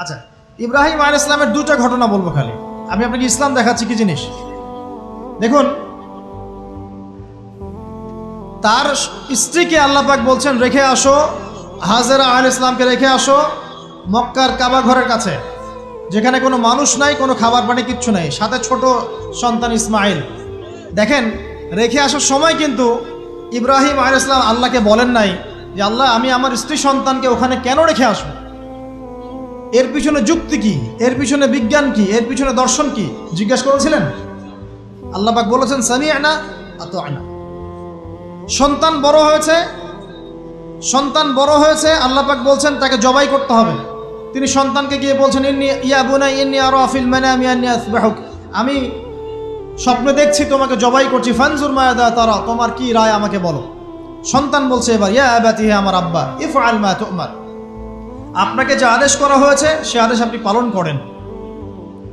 আচ্ছা ইব্রাহিম আল ইসলামের দুটা ঘটনা বলব খালি। আমি আপনাকে ইসলাম দেখাচ্ছি কি জিনিস? দেখুন, তার স্ত্রীকে আল্লাহ পাক বলছেন, রেখে আসো, হাজেরা আল ইসলামকে রেখে আসো, মক্কার কাবা ঘরের কাছে, যেখানে কোনো মানুষ নাই, কোনো খাবার পানি কিচ্ছু নাই। সাথে ছোট সন্তান ইসমাইল। দেখেন, রেখে আসার সময় কিন্তু ইব্রাহিম আল ইসলাম আল্লাহকে বলেন নাই যে, আল্লাহ, আমি আমার স্ত্রী সন্তানকে ওখানে কেন রেখে আসব? এর পিছনে যুক্তি কি? এর পিছনে বিজ্ঞান কি? এর পিছনে দর্শন কি? জিজ্ঞেস করেছিলেন? আল্লাহ পাক বলেছেন সামি আনা আত আনা সন্তান বড় হয়েছে, সন্তান বড় হয়েছে আল্লাহ পাক বলছেন, তাকে জবাই করতে হবে। তিনি সন্তানকে গিয়ে বলছেন, ইন্নি, ইয়া বুনা ইন্নি আরও আফিল মানে আমি আন্নি আসবাহুক আমি স্বপ্নে দেখছি, তোমাকে জবাই করছি। ফানজুর মায়াদা তারা, তোমার কি রায় আমাকে বলো? সন্তান বলছে এবার, ইয়া আবাতি, হে আমার আব্বা ইফ আল মা তোমার। আপনাকে যে আদেশ করা হয়েছে, সে আদেশ আপনি পালন করেন।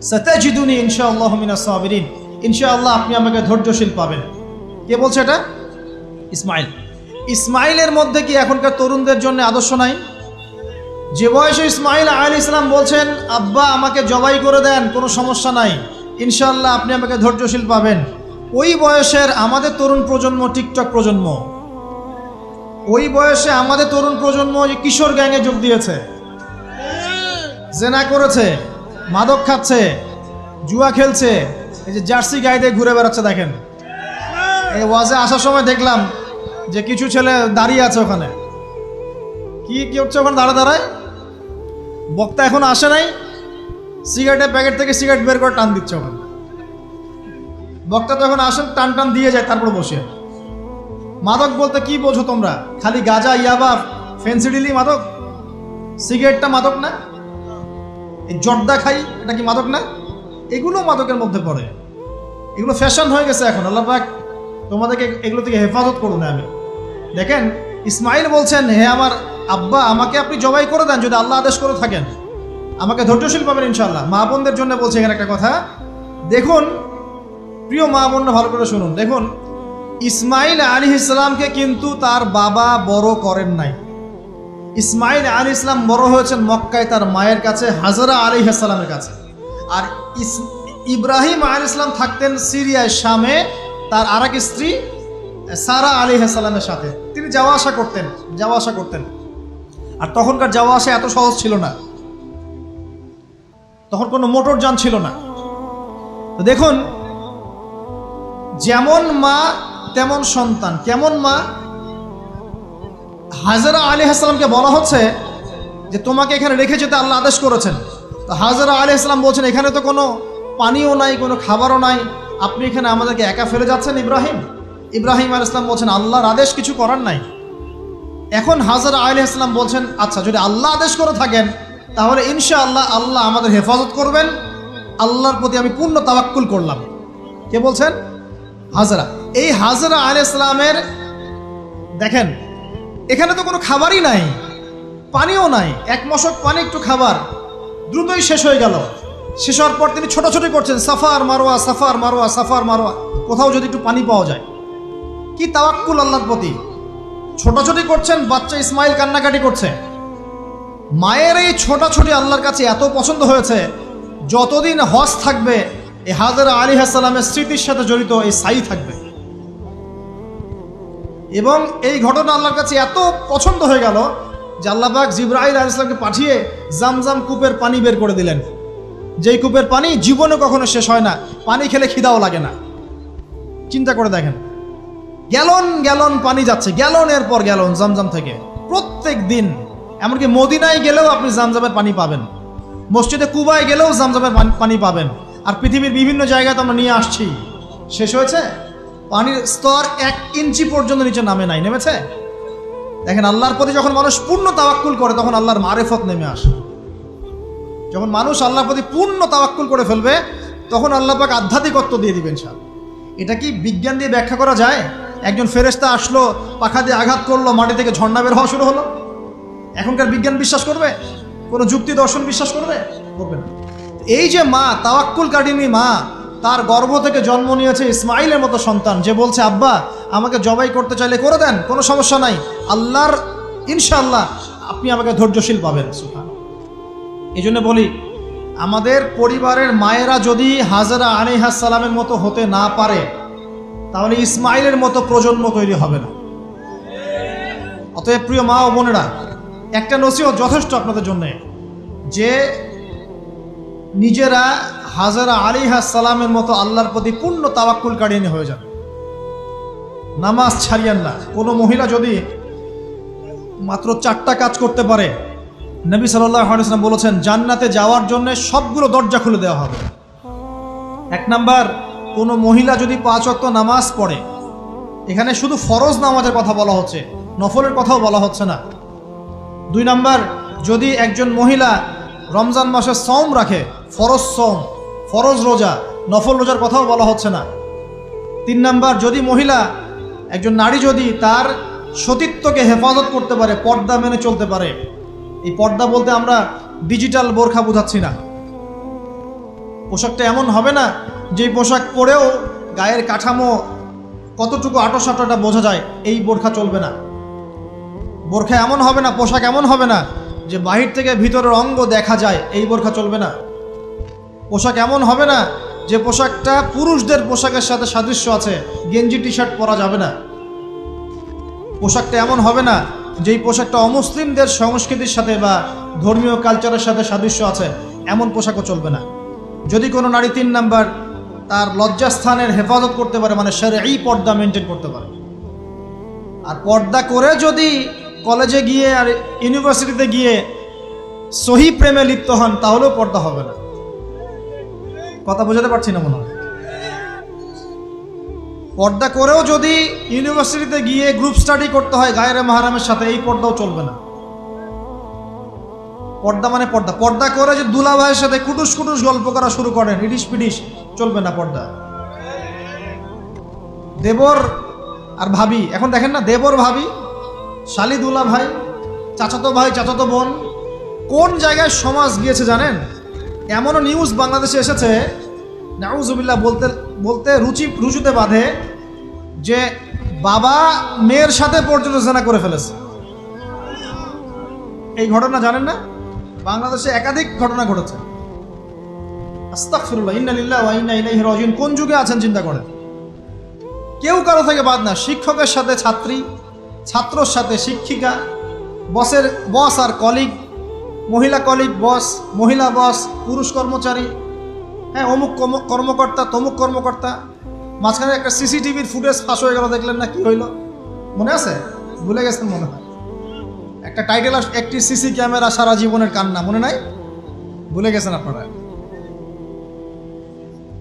সতাজিদুনি ইনশাআল্লাহ মিনাস সাবিরিন। ইনশাআল্লাহ আপনি আমাকে ধৈর্যশীল পাবেন। কে বলছে এটা? ইসমাইল। ইসমাইলের মধ্যে কি এখনকার তরুণদের জন্য আদর্শ নাই? যে বয়সে ইসমাইল আল ইসলাম বলছেন, আব্বা, আমাকে জবাই করে দেন, কোনো সমস্যা নাই। ইনশাআল্লাহ আপনি আমাকে ধৈর্যশীল পাবেন। ওই বয়সের আমাদের তরুণ প্রজন্ম টিকটক প্রজন্ম। ওই বয়সে আমাদের তরুণ প্রজন্ম কিশোর গ্যাংয়ে যোগ দিয়েছে। জেনা করেছে, মাদক খাচ্ছে, জুয়া খেলছে, এই যে জার্সি গাইতে ঘুরে বেড়াচ্ছে, দেখেন। এই ওয়াজে আসার সময় দেখলাম যে কিছু ছেলে দাঁড়িয়ে আছে ওখানে। কি কি হচ্ছে ওখানে দাঁড়া দাঁড়ায়? বক্তা এখন আসে নাই, সিগারেটের প্যাকেট থেকে সিগারেট বের করে টান দিচ্ছে ওখানে। বক্তা তো এখন আসেন, টান টান দিয়ে যায়, তারপর বসে। মাদক বলতে কি বোঝো তোমরা? খালি গাজা, ইয়াবা, ফেন্সিডিলি মাদক? সিগারেটটা মাদক না? এই জর্দা খাই, এটা কি মাদক না? এগুলো মাদকের মধ্যে পড়ে। এগুলো ফ্যাশন হয়ে গেছে এখন, আল্লাহ পাক তোমাদেরকে এগুলো থেকে হেফাজত করুন আমি। দেখেন, ইসমাইল বলছেন, হে আমার আব্বা, আমাকে আপনি জবাই করে দেন যদি আল্লাহ আদেশ করে থাকেন। আমাকে ধৈর্যশীল পাবেন ইনশাল্লাহ মা বোনদের জন্য বলছে এখানে একটা কথা। দেখুন, প্রিয় মা বোনরা ভালো করে শুনুন। দেখুন, ইসমাইল আলী ইসলামকে কিন্তু তার বাবা বড় করেন নাই। ইসমাইল আলী ইসলাম বড় হয়েছেন মক্কায় তার মায়ের কাছে, হাজারা আলী ইসলামের কাছে। আর ইস- ইব্রাহিম আলী ইসলাম থাকতেন সিরিয়ায় শামে, তার আর এক স্ত্রী সারা আলী ইসলামের সাথে। তিনি যাওয়া আসা করতেন, যাওয়া আসা করতেন। আর তখনকার যাওয়া আসা এত সহজ ছিল না। তখন কোনো মোটর যান ছিল না। তো দেখুন, যেমন মা, তেমন সন্তান। কেমন মা? হাজারা আলী হাসলামকে বলা হচ্ছে যে তোমাকে এখানে রেখে যেতে আল্লাহ আদেশ করেছেন। তো হাজারা আলী হাসলাম বলছেন, এখানে তো কোনো পানিও নাই, কোনো খাবারও নাই। আপনি এখানে আমাদেরকে একা ফেলে যাচ্ছেন ইব্রাহিম? ইব্রাহিম আল ইসলাম বলছেন, আল্লাহর আদেশ কিছু করার নাই। এখন হাজারা আলী ইসলাম বলছেন আচ্ছা যদি আল্লাহ আদেশ করে থাকেন, তাহলে ইনশা আল্লাহ আল্লাহ আমাদের হেফাজত করবেন। আল্লাহর প্রতি আমি পূর্ণ তাওয়াক্কুল করলাম। কে বলছেন? হাজরা। এই হাজরা আল ইসলামের দেখেন এখানে তো কোনো খাবারই নাই, পানিও নাই। এক মশক পানি, একটু খাবার। দ্রুতই শেষ হয়ে গেল। শেষ হওয়ার পর তিনি ছোটাছুটি করছেন, সাফার মারোয়া সাফার মারোয়া সাফার মারোয়া। কোথাও যদি একটু পানি পাওয়া যায়। কি তাওয়াক্কুল আল্লাহর প্রতি? ছোটাছুটি করছেন, বাচ্চা ইসমাইল কান্নাকাটি করছে। মায়ের এই ছোটাছুটি আল্লাহর কাছে এত পছন্দ হয়েছে, যতদিন হজ থাকবে, এ হাজারা আলী হাসালামের স্মৃতির সাথে জড়িত এই সাই থাকবে। এবং এই ঘটনা আল্লাহর কাছে এত পছন্দ হয়ে গেল যে আল্লাহবাক জিব্রাহিল আল ইসলামকে পাঠিয়ে জামজাম কূপের পানি বের করে দিলেন। যেই কূপের পানি জীবনে কখনো শেষ হয় না, পানি খেলে খিদাও লাগে না। চিন্তা করে দেখেন, গ্যালন গ্যালন পানি যাচ্ছে গ্যালনের পর গ্যালন জামজাম থেকে। প্রত্যেক দিন, এমনকি মদিনায় গেলেও আপনি জামজামের পানি পাবেন। মসজিদে কুবায় গেলেও জামজামের পানি পাবেন। আর পৃথিবীর বিভিন্ন জায়গায় তো আমরা নিয়ে আসছি। শেষ হয়েছে? পানির স্তর এক ইঞ্চি পর্যন্ত নিচে নামে নাই, নেমেছে? দেখেন, আল্লাহর প্রতি যখন মানুষ পূর্ণ তাওয়াক্কুল করে, তখন আল্লাহর মারেফত নেমে আসে। যখন মানুষ আল্লাহর প্রতি পূর্ণ তাওয়াক্কুল করে ফেলবে, তখন আল্লাহ পাক আধ্যাত্মিকত্ব দিয়ে দিবেন সাল এটা কি বিজ্ঞান দিয়ে ব্যাখ্যা করা যায়? একজন ফেরেস্তা আসলো, পাখা দিয়ে আঘাত করল, মাটি থেকে ঝর্ণা বের হওয়া শুরু হলো। এখনকার বিজ্ঞান বিশ্বাস করবে? কোনো যুক্তি দর্শন বিশ্বাস করবে? করবে না। এই যে মা, তাওয়াক্কুল কাটিনি মা তার গর্ভ থেকে জন্ম নিয়েছে ইসমাইলের মতো সন্তান। যে বলছে, আব্বা, আমাকে জবাই করতে চাইলে করে দেন, কোনো সমস্যা নাই। আল্লাহর, ইনশাআল্লাহ আপনি আমাকে ধৈর্যশীল পাবেন। এই জন্য বলি, আমাদের পরিবারের মায়েরা যদি হাজারা সালামের মতো হতে না পারে, তাহলে ইসমাইলের মতো প্রজন্ম তৈরি হবে না। অতএব প্রিয় মা ও বোনেরা, একটা নসিহত যথেষ্ট আপনাদের জন্য। যে নিজেরা হাজারা আলিহাস সালামের মতো আল্লাহর প্রতি পূর্ণ তাওয়াক্কুল কাড়িয়ে হয়ে যান। নামাজ ছাড়িয়েন না। কোনো মহিলা যদি মাত্র চারটা কাজ করতে পারে, নবী সাল্লাম বলেছেন, জান্নাতে যাওয়ার জন্য সবগুলো দরজা খুলে দেওয়া হবে। এক নাম্বার, কোনো মহিলা যদি পাঁচ অক্ত নামাজ পড়ে, এখানে শুধু ফরজ নামাজের কথা বলা হচ্ছে, নফলের কথাও বলা হচ্ছে না। দুই নাম্বার, যদি একজন মহিলা রমজান মাসে সম রাখে, ফরজ সম ফরজ রোজা, নফল রোজার কথাও বলা হচ্ছে না। তিন নাম্বার, যদি মহিলা, একজন নারী যদি তার সতীত্বকে হেফাজত করতে পারে, পর্দা মেনে চলতে পারে, এই পর্দা বলতে আমরা ডিজিটাল বোরখা বোঝাচ্ছি না। পোশাকটা এমন হবে না যে পোশাক পরেও গায়ের কাঠামো কতটুকু আটো সাটোটা বোঝা যায়, এই বোরখা চলবে না। বোরখা এমন হবে না, পোশাক এমন হবে না, যে বাহির থেকে ভিতরের অঙ্গ দেখা যায়, এই বোরখা চলবে না। পোশাক এমন হবে না যে পোশাকটা পুরুষদের পোশাকের সাথে সাদৃশ্য আছে। গেঞ্জি টি শার্ট পরা যাবে না। পোশাকটা এমন হবে না যেই পোশাকটা অমুসলিমদের সংস্কৃতির সাথে বা ধর্মীয় কালচারের সাথে সাদৃশ্য আছে, এমন পোশাকও চলবে না। যদি কোনো নারী তিন নাম্বার তার লজ্জাস্থানের হেফাজত করতে পারে মানে সেরে এই পর্দা মেনটেন করতে পারে। আর পর্দা করে যদি কলেজে গিয়ে আর ইউনিভার্সিটিতে গিয়ে সহি প্রেমে লিপ্ত হন, তাহলেও পর্দা হবে না। কথা বোঝাতে পারছি না মনে হয়। পর্দা করেও যদি ইউনিভার্সিটিতে গিয়ে গ্রুপ স্টাডি করতে হয় গায়ের মাহারামের সাথে, এই পর্দাও চলবে না। পর্দা মানে পর্দা। পর্দা করে যে দুলা ভাইয়ের সাথে কুটুস কুটুস গল্প করা শুরু করেন ইডিস পিডিস চলবে না পর্দা। দেবর আর ভাবি, এখন দেখেন না, দেবর ভাবি, শালি দুলা ভাই চাচাতো ভাই, চাচাতো বোন, কোন জায়গায় সমাজ গিয়েছে জানেন? এমনও নিউজ বাংলাদেশে এসেছে, নাউজুবিল্লাহ বলতে বলতে রুচি, রুচুতে বাঁধে, যে বাবা মেয়ের সাথে পর্যন্ত জেনা করে ফেলেছে। এই ঘটনা জানেন না? বাংলাদেশে একাধিক ঘটনা ঘটেছে। আস্তাগফিরুল্লাহ, ইন্না লিল্লাহি ওয়া ইন্না ইলাইহি রাজিউন। কোন যুগে আছেন, চিন্তা করেন? কেউ কারও থেকে বাদ না, শিক্ষকের সাথে ছাত্রী, ছাত্রর সাথে শিক্ষিকা, বসের, বস আর কলিগ মহিলা কলিগ, বস, মহিলা বস, পুরুষ কর্মচারী হ্যাঁ অমুক কর্ম- কর্মকর্তা, তমুক কর্মকর্তা। মাঝখানে একটা সিসিটিভির ফুটেজ ফাঁস হয়ে গেল, দেখলেন না কি হইল? মনে আছে? ভুলে গেছেন মনে হয়। একটা টাইটেল একটি সিসি ক্যামেরা সারা জীবনের কান্না, মনে নাই? ভুলে গেছেন আপনারা?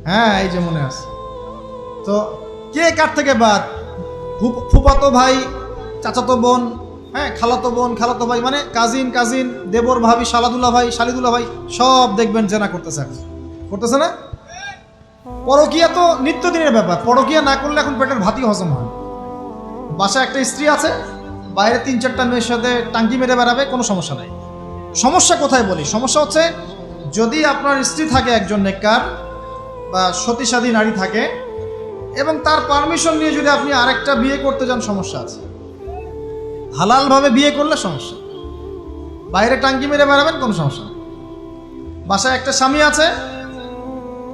হ্যাঁ এই যে মনে আছে। তো কে কার থেকে বাদ? ফুপ- ফুফাতো ভাই, চাচাতো বোন হ্যাঁ খালাতো বোন, খালাতো ভাই মানে কাজিন কাজিন দেবর ভাবি শালাদুল্লাহ ভাই শালিদুল্লাহ ভাই, সব দেখবেন জেনা করতেছে এখন। করতেছে না? পরকিয়া তো নিত্যদিনের ব্যাপার। পরকিয়া না করলে এখন পেটের ভাতই হজম হয় বাসায় একটা স্ত্রী আছে, বাইরে তিন চারটা মেয়ের সাথে টাঙ্কি মেরে বেড়াবে, কোনো সমস্যা নাই। সমস্যা কোথায় বলি? সমস্যা হচ্ছে, যদি আপনার স্ত্রী থাকে একজন নেককার বা সতীসাধী নারী থাকে, এবং তার পারমিশন নিয়ে যদি আপনি আরেকটা বিয়ে করতে যান, সমস্যা আছে। হালালভাবে বিয়ে করলে সমস্যা। বাইরে টাঙ্কি মেরে বেড়াবেন কোনো সমস্যা বাসায় একটা স্বামী আছে,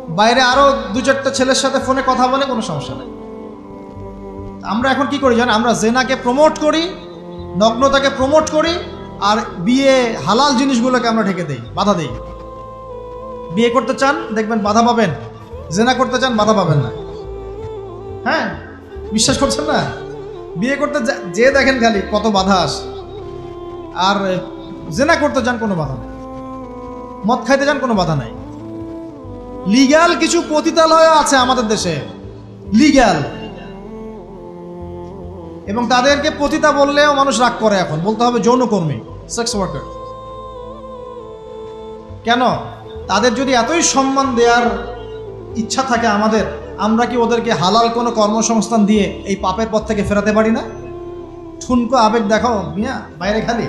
বাইরে আরও দু চারটা ছেলের সাথে ফোনে কথা বলে কোনো সমস্যা নেই। আমরা এখন কি করি জানেন? আমরা জেনাকে প্রমোট করি, নগ্নতাকে প্রমোট করি, আর বিয়ে হালাল জিনিসগুলোকে আমরা ঢেকে দেই, বাধা দেই। বিয়ে করতে চান, দেখবেন বাধা পাবেন। জেনা করতে চান, বাধা পাবেন না। হ্যাঁ? বিশ্বাস করছেন না? বিয়ে করতে যা- দেখেন খালি কত বাধা আসে। আর জেনা করতে যান কোনো বাধা নেই। মদ খাইতে যান কোনো বাধা নাই। লিগ্যাল কিছু পতিতালয় আছে আমাদের দেশে। লিগ্যাল। এবং তাদেরকে পতিতা বললেও মানুষ রাগ করে এখন। বলতে হবে যৌনকর্মী সেক্স ওয়ার্কার কেন? তাদের যদি এতই সম্মান দেওয়ার ইচ্ছা থাকে আমাদের আমরা কি ওদেরকে হালাল কোনো কর্মসংস্থান দিয়ে এই পাপের পথ থেকে ফেরাতে পারি না? ঠুনকো আবেগ দেখাও, মিয়া, বাইরে খালি।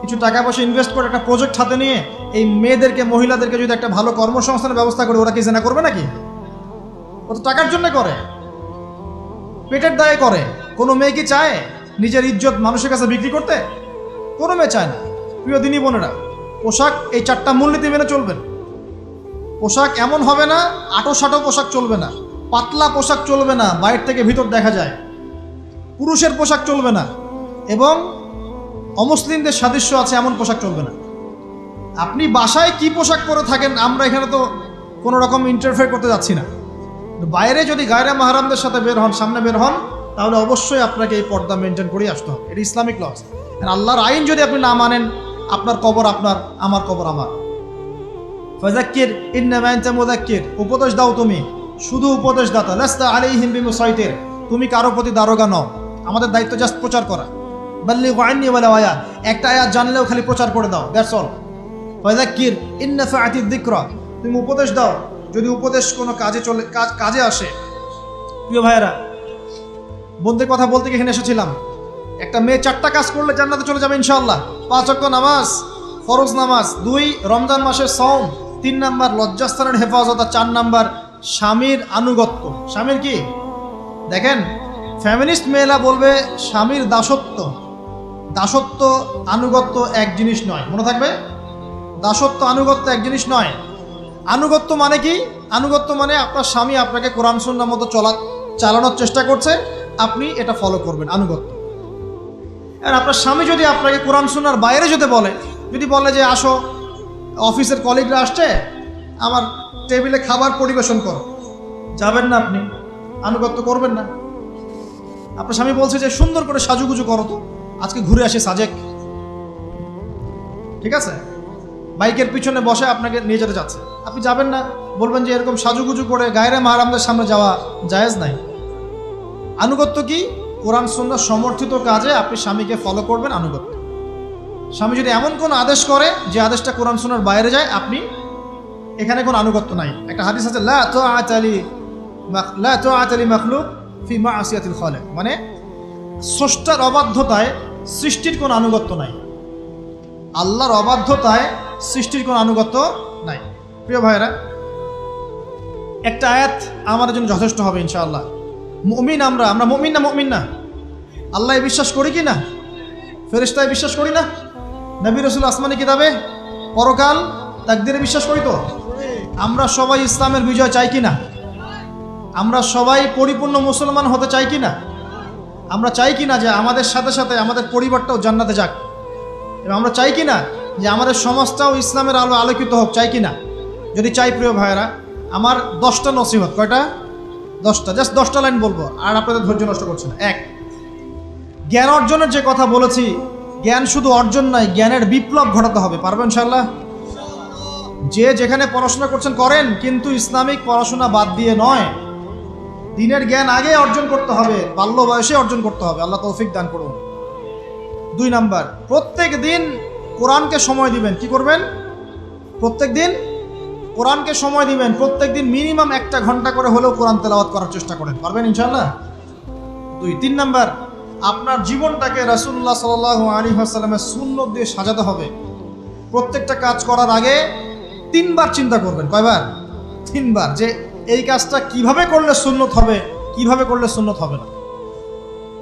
কিছু টাকা পয়সা ইনভেস্ট করে একটা প্রজেক্ট হাতে নিয়ে এই মেয়েদেরকে, মহিলাদেরকে যদি একটা ভালো কর্মসংস্থানের ব্যবস্থা করে, ওরা কি জেনা করবে নাকি? ও তো টাকার জন্য করে। পেটের দায়ে করে। কোনো মেয়ে কি চায় নিজের ইজ্জত মানুষের কাছে বিক্রি করতে? কোনো মেয়ে চায় না। প্রিয় দিনী বোনেরা, পোশাক এই চারটা মূলনীতি মেনে চলবেন। পোশাক এমন হবে না, আটো সাটো পোশাক চলবে না, পাতলা পোশাক চলবে না, বাইরে থেকে ভিতর দেখা যায়। পুরুষের পোশাক চলবে না এবং অমুসলিমদের সাদৃশ্য আছে, এমন পোশাক চলবে না। আপনি বাসায় কি পোশাক পরে থাকেন, আমরা এখানে তো কোনো রকম ইন্টারফেয়ার করতে যাচ্ছি না। বাইরে যদি গায়রা মাহারামদের সাথে বের হন, সামনে বের হন, তাহলে অবশ্যই আপনাকে এই পর্দা মেনটেন করেই আসতে হবে। এটা ইসলামিক লস আল্লাহর আইন যদি আপনি না মানেন, আপনার কবর আপনার, আমার কবর আমার। ফাজাক্কির ইন্নামাইনতা মুদাক্কির উপদেশ দাও তুমি। শুধু উপদেশ দাতা লাস্তা আলাইহিম বিমুসাইতির। তুমি কারও প্রতি দারোগা নও। আমাদের দায়িত্ব জাস্ট প্রচার করা। বাল্লি ওয়াইনি ওয়ালা ওয়া একটা আয়াত জানলেও খালি প্রচার করে দাও। That's all. ফাজাক্কির ইন্নাফাআতিদ যিকরা। তুমি উপদেশ দাও। যদি উপদেশ কোনো কাজে চলে, কাজ, কাজে আসে। প্রিয় ভাইয়েরা বন্ধুদের কথা বলতে এখানে এসেছিলাম। একটা মেয়ে চারটা কাজ করলে জান্নাতে চলে যাবে ইনশাআল্লাহ। পাঁচ অক্ট নামাজ, ফরজ নামাজ, দুই রমজান মাসের সওম। তিন নাম্বার, লজ্জাস্থানের হেফাজত, আর চার নাম্বার, স্বামীর আনুগত্য। স্বামীর কি? দেখেন ফ্যামিলিস্ট মেয়েরা বলবে স্বামীর দাসত্ব। দাসত্ব, আনুগত্য এক জিনিস নয়। মনে থাকবে? দাসত্ব, আনুগত্য এক জিনিস নয়। আনুগত্য মানে কি? আনুগত্য মানে আপনার স্বামী আপনাকে কোরআন সুন্নার মতো চলা, চালানোর চেষ্টা করছে, আপনি এটা ফলো করবেন, আনুগত্য। আর আপনার স্বামী যদি আপনাকে কোরআন সুন্নার বাইরে যেতে বলে, যদি বলে যে আসো অফিসের কলিগরা আসছে, আমার টেবিলে খাবার পরিবেশন করো। যাবেন না আপনি, আনুগত্য করবেন না। আপনার স্বামী বলছে যে সুন্দর করে সাজুগুজু করো তো, আজকে ঘুরে আসি সাজেক। ঠিক আছে? বাইকের পিছনে বসে আপনাকে নিয়ে যেতে যাচ্ছে। আপনি যাবেন না, বলবেন যে এরকম সাজুগুজু করে গায়রে মাহারামদের সামনে যাওয়া জায়েজ নাই। আনুগত্য কি? কোরআন, সুন্নাহ সমর্থিত কাজে আপনি স্বামীকে ফলো করবেন আনুগত্য। স্বামী যদি এমন কোনো আদেশ করে যে আদেশটা কোরআন শোনার বাইরে যায়, আপনি এখানে কোনো আনুগত্য নাই। একটা হাদিস আছে, লা মাখলুক ফি মা আসিয়াতিল খলে মানে স্রষ্টার অবাধ্যতায় সৃষ্টির কোনো আনুগত্য নাই। আল্লাহর অবাধ্যতায় সৃষ্টির কোনো আনুগত্য নাই। প্রিয় ভাইরা একটা আয়াত আমাদের জন্য যথেষ্ট হবে ইনশাআল্লাহ। মমিন আমরা আমরা মমিন না মমিন না? আল্লাহ বিশ্বাস করি কি না? ফেরিস্তায় বিশ্বাস করি না? নবী রসুল আসমানি কিতাবে? পরকাল তাকদিরে বিশ্বাস করি তো? আমরা সবাই ইসলামের বিজয় চাই কি না আমরা সবাই পরিপূর্ণ মুসলমান হতে চাই কি না আমরা চাই কি না যে আমাদের সাথে সাথে আমাদের পরিবারটাও জান্নাতে যাক? এবং আমরা চাই কি না যে আমাদের সমাজটাও ইসলামের আলো আলোকিত হোক, চাই কি না যদি চাই প্রিয় ভাইয়েরা, আমার দশটা নসিহত। কয়টা? দশটা। জাস্ট দশটা লাইন বলব, আর আপনাদের ধৈর্য নষ্ট করছে না। এক, জ্ঞান অর্জনের যে কথা বলেছি জ্ঞান শুধু অর্জন নয়, জ্ঞানের বিপ্লব ঘটাতে হবে। পারবেন ইনশাল্লাহ যে যেখানে পড়াশোনা করছেন, করেন, কিন্তু ইসলামিক পড়াশোনা বাদ দিয়ে নয়। দিনের জ্ঞান আগে অর্জন করতে হবে, বাল্য বয়সে অর্জন করতে হবে। আল্লাহ তৌফিক দান করুন। দুই নাম্বার, প্রত্যেক দিন কোরআনকে সময় দিবেন। কি করবেন? প্রত্যেক দিন কোরআনকে সময় দিবেন। প্রত্যেক দিন মিনিমাম একটা ঘণ্টা করে হলেও কোরআন তেলাওয়াত করার চেষ্টা করেন। পারবেন ইনশাল্লাহ দুই, তিন নাম্বার আপনার জীবনটাকে রাসুল্লাহ সাল আলী আসালামের শূন্য দিয়ে সাজাতে হবে। প্রত্যেকটা কাজ করার আগে তিনবার চিন্তা করবেন। কয়বার? তিনবার। যে এই কাজটা কীভাবে করলে সুন্নত হবে, কীভাবে করলে সুন্নত হবে না।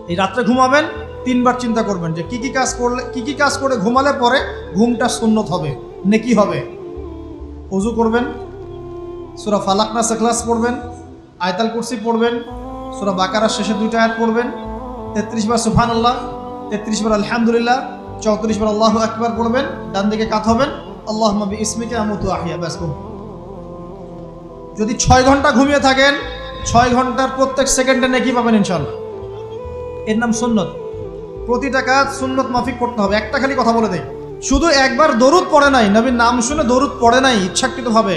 এই রাত্রে ঘুমাবেন, তিনবার চিন্তা করবেন যে কি কি কাজ করলে, কি কি কাজ করে ঘুমালে পরে ঘুমটা সুন্নত হবে, নেকি হবে। অজু করবেন, সুরা ফালাকনা সেখলাস পড়বেন, আয়তাল কুরসি পড়বেন, সুরা বাকারার শেষে দুইটা আয়াত পড়বেন তেত্রিশ বার সুফান আল্লাহ তেত্রিশ বার আলহামদুলিল্লাহ, চৌত্রিশ বার আল্লাহ একবার পড়বেন ডান দিকে কাত হবেন আল্লাহ নবী ইসমিকে আমতু আহিয়া ব্যাস ঘুম। যদি ছয় ঘণ্টা ঘুমিয়ে থাকেন, ছয় ঘণ্টার প্রত্যেক সেকেন্ডে নেকি পাবেন ইনশাল্লাহ এর নাম সুন্নত। প্রতিটা কাজ সুন্নত মাফিক করতে হবে। একটা খালি কথা বলে দেয় শুধু একবার দরুদ পড়ে নাই, নবীর নাম শুনে দরুদ পড়ে নাই, ইচ্ছাকৃতভাবে।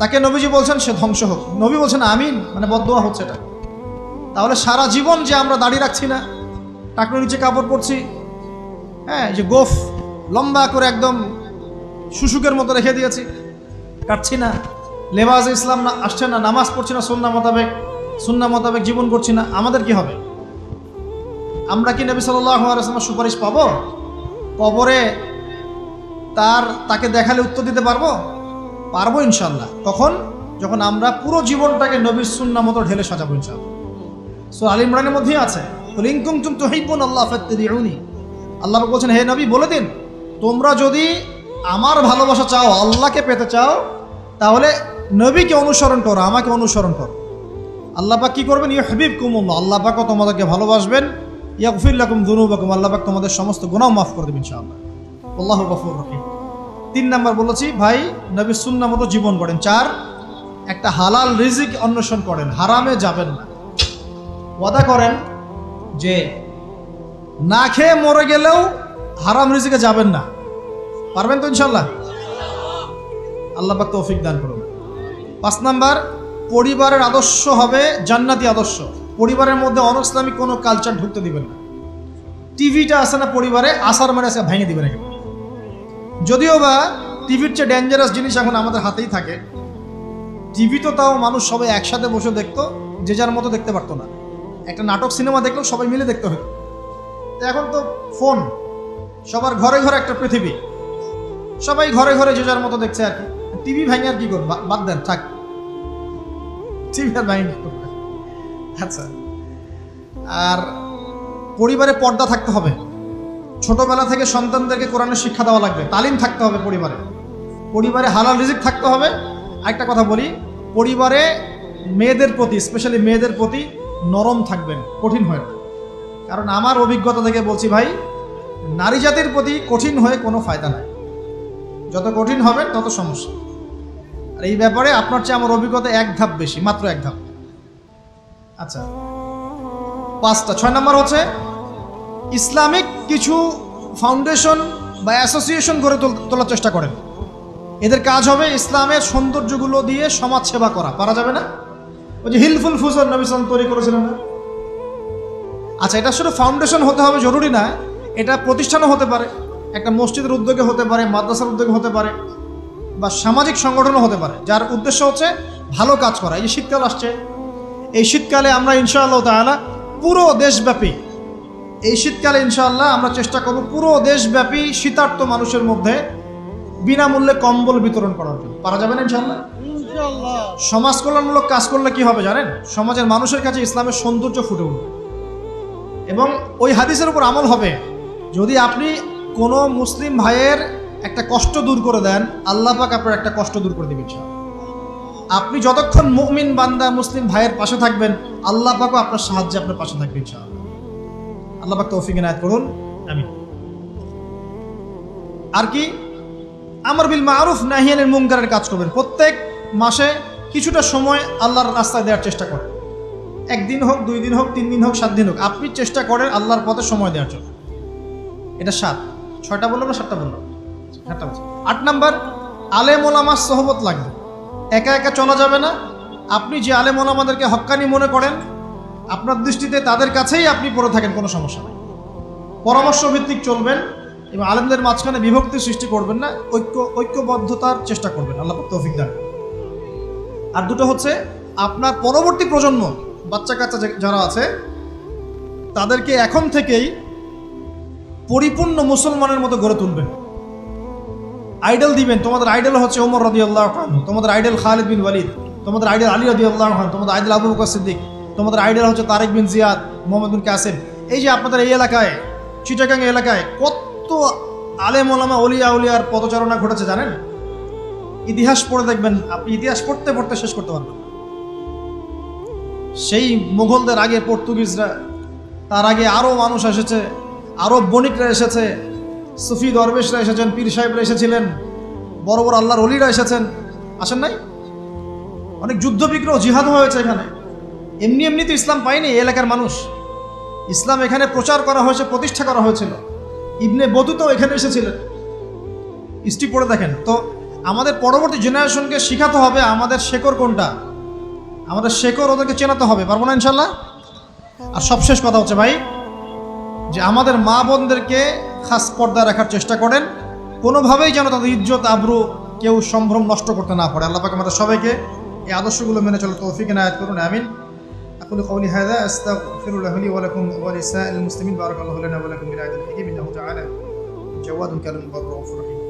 তাকে নবীজি বলছেন, সে ধ্বংস হোক। নবী বলছেন, আমিন মানে বদোয়া হচ্ছে এটা। তাহলে সারা জীবন যে আমরা দাড়ি রাখছি না, টাকনোর নিচে কাপড় পরছি হ্যাঁ যে গোফ লম্বা করে একদম শুশুকের মতো রেখে দিয়েছি, কাটছি না লেবাজ ইসলাম না, আসছে না, নামাজ পড়ছি না সুন্না মোতাবেক সুন্না মোতাবেক জীবন করছি না, আমাদের কি হবে? আমরা কি নবী সাল্লামের সুপারিশ পাবো? কবরে তার, তাকে দেখালে উত্তর দিতে পারব? পারব ইনশাল্লাহ তখন যখন আমরা পুরো জীবনটাকে নবীর সুন্না মতো ঢেলে সাজাবো ইনশাল্লাহ সো আল ইমরানের মধ্যেই আছে। লিঙ্কুম তুম তো হিব্বুন আল্লাহ ফেত্তিউনি আল্লাহ বলছেন, হে নবী, বলে দিন, তোমরা যদি আমার ভালোবাসা চাও, আল্লাহকে পেতে চাও, তাহলে নবীকে অনুসরণ করো, আমাকে অনুসরণ করো। আল্লাহ পাক কি করবেন? ইয়ে হাবিব কুমুল্লাহ আল্লাহ পাকও তোমাদেরকে ভালোবাসবেন। ইয়াকফিল্লাকুম দুনুবাকুম আল্লাহ পাক তোমাদের সমস্ত গুনাহ মাফ করে দেবেন, ইনশাআল্লাহ। আল্লাহ গফুর রহিম। তিন নাম্বার বলেছি, ভাই নবী সুন্না মতো জীবন করেন চার, একটা হালাল রিজিক অন্বেষণ করেন। হারামে যাবেন না। ওয়াদা করেন যে না খেয়ে মরে গেলেও হারাম রিজিকে যাবেন না। পারবেন তো ইনশাল্লাহ আল্লাহ পাক তৌফিক দান করুন। পাঁচ নাম্বার, পরিবারের আদর্শ হবে জান্নাতি আদর্শ। পরিবারের মধ্যে অনইসলামিক কোনো কালচার ঢুকতে দিবেন না। টিভিটা আছে না পরিবারে আসার মানে আছে, ভেঙে দিবেন একেবারে। যদিও বা টিভির চেয়ে ডেঞ্জারাস জিনিস এখন আমাদের হাতেই থাকে। টিভি তো তাও মানুষ সবাই একসাথে বসে দেখতো, যে যার মতো দেখতে পারতো না। একটা নাটক সিনেমা দেখলেও সবাই মিলে দেখতে তো এখন তো ফোন, সবার ঘরে ঘরে একটা পৃথিবী। সবাই ঘরে ঘরে যে যার মতো দেখছে আর কি। টিভি ভেঙে আর কি করব? বাদ দেন, থাক। টিভি আর ভেঙে? আচ্ছা। আর পরিবারে পর্দা থাকতে হবে। ছোটবেলা থেকে সন্তানদেরকে কোরআনের শিক্ষা দেওয়া লাগবে। তালিম থাকতে হবে পরিবারে। পরিবারে হালাল রিজিক থাকতে হবে। একটা কথা বলি, পরিবারে মেয়েদের প্রতি স্পেশালি মেয়েদের প্রতি নরম থাকবেন, কঠিন হয় কারণ আমার অভিজ্ঞতা থেকে বলছি ভাই, নারী জাতির প্রতি কঠিন হয়ে কোনো ফায়দা নাই। যত কঠিন হবেন তত সমস্যা। আর এই ব্যাপারে আপনার চেয়ে আমার অভিজ্ঞতা এক ধাপ বেশি, মাত্র এক ধাপ। আচ্ছা পাঁচটা। ছয় নম্বর হচ্ছে, ইসলামিক কিছু ফাউন্ডেশন বা অ্যাসোসিয়েশন গড়ে তোলার চেষ্টা করেন। এদের কাজ হবে ইসলামের সৌন্দর্যগুলো দিয়ে সমাজ সেবা করা। পারা যাবে না? ওই যে হিলফুল ফুজর নবী সালাম তৈরি করেছিলেন না? আচ্ছা এটা শুধু ফাউন্ডেশন হতে হবে, জরুরি না। এটা প্রতিষ্ঠানও হতে পারে, একটা মসজিদের উদ্যোগে হতে পারে, মাদ্রাসার উদ্যোগে হতে পারে, বা সামাজিক সংগঠনও হতে পারে। যার উদ্দেশ্য হচ্ছে ভালো কাজ করা। এই যে শীতকাল আসছে, এই শীতকালে আমরা ইনশাআল্লাহ তাআলা পুরো দেশব্যাপী, এই শীতকালে ইনশাআল্লাহ আমরা চেষ্টা করব পুরো দেশব্যাপী শীতার্ত মানুষের মধ্যে বিনামূল্যে কম্বল বিতরণ করার জন্য। পারা যাবে না ইনশাআল্লাহ? সমাজ কল্যাণমূলক কাজ করলে কি হবে জানেন? সমাজের মানুষের কাছে ইসলামের সৌন্দর্য ফুটে উঠবে। এবং ওই হাদিসের উপর আমল হবে। যদি আপনি কোনো মুসলিম ভাইয়ের একটা কষ্ট দূর করে দেন, আল্লাহ পাক আপনার একটা কষ্ট দূর করে দেবেন। আপনি যতক্ষণ মুমিন বান্দা মুসলিম ভাইয়ের পাশে থাকবেন, আল্লাহ পাকও আপনার সাহায্যে আপনার পাশে থাকবে ইনশাআল্লাহ। আল্লাহ পাক তৌফিক এনায়েত করুন। আমি আর কি? আমর বিল মারুফ নাহিয়ানের মুঙ্কারের কাজ করবেন। প্রত্যেক মাসে কিছুটা সময় আল্লাহর রাস্তায় দেওয়ার চেষ্টা করেন একদিন হোক, দুই দিন হোক, তিন দিন হোক, সাত দিন হোক, আপনি চেষ্টা করেন আল্লাহর পথে সময় দেওয়ার জন্য। এটা সাত। ছয়টা বললাম না, সাতটা বললাম? সাতটা বলছি। আট নাম্বার, আলেম ওলামার সহবত লাগবে। একা একা চলা যাবে না। আপনি যে আলেম ওলামাদেরকে হক্কানি মনে করেন, আপনার দৃষ্টিতে তাদের কাছেই আপনি পড়ে থাকেন, কোনো সমস্যা নেই। পরামর্শ ভিত্তিক চলবেন এবং আলেমদের মাঝখানে বিভক্তি সৃষ্টি করবেন না। ঐক্য, ঐক্যবদ্ধতার চেষ্টা করবেন। আল্লাহ তৌফিক দান। আর দুটো হচ্ছে আপনার পরবর্তী প্রজন্ম বাচ্চা কাচ্চা যারা আছে, তাদেরকে এখন থেকেই পরিপূর্ণ মুসলমানের মতো গড়ে তুলবেন। আইডল দিবেন, তোমাদের আইডল হচ্ছে ওমর রদি আল্লাহ খান তোমাদের আইডল খালিদ বিন ওয়ালিদ, তোমাদের আইডল আলী রদি আল্লাহ খান তোমাদের আইডল আবু বকর সিদ্দিক, তোমাদের আইডল হচ্ছে তারেক বিন জিয়াদ, মোহাম্মদ বিন কাসেম। এই যে আপনাদের এই এলাকায়, চিটাগাং এলাকায় কত আলেম ওলামা অলিয়া উলিয়ার পদচারণা ঘটেছে জানেন? ইতিহাস পড়ে দেখবেন, আপনি ইতিহাস পড়তে পড়তে শেষ করতে পারবেন। সেই মুঘলদের আগে পর্তুগিজরা, তার আগে আরও মানুষ এসেছে আরও বণিকরা এসেছে, সুফি দরবেশরা এসেছেন, পীর সাহেবরা এসেছিলেন, বড় বড় আল্লাহর অলিরা এসেছেন। আসেন নাই? অনেক যুদ্ধ বিগ্রহ জিহাদ হয়েছে এখানে। এমনি এমনি তো ইসলাম পায়নি এলাকার মানুষ। ইসলাম এখানে প্রচার করা হয়েছে, প্রতিষ্ঠা করা হয়েছিল। ইবনে বধু এখানে এসেছিলেন। হিস্ট্রি পড়ে দেখেন। তো আমাদের পরবর্তী জেনারেশনকে শেখাতে হবে আমাদের শেকড় কোনটা আমাদের শেকড় ওদেরকে চেনাতে হবে পারবো না ইনশাল্লাহ আর সবশেষ কথা হচ্ছে ভাই যে আমাদের মা বোনদেরকে খাস পর্দায় রাখার চেষ্টা করেন কোনোভাবেই যেন তাদের ইজ্জত আবরু কেউ সম্ভ্রম নষ্ট করতে না পারে আল্লাহ পাক আমাদের সবাইকে এই আদর্শগুলো মেনে চলে তৌফিক নায়াত করুন আমিন أقول قولي هذا أستغفر الله لي ولكم ولسائر المسلمين بارك الله لنا ولكم بالآية الحكيم إنه تعالى جواد كريم بر رؤوف رحيم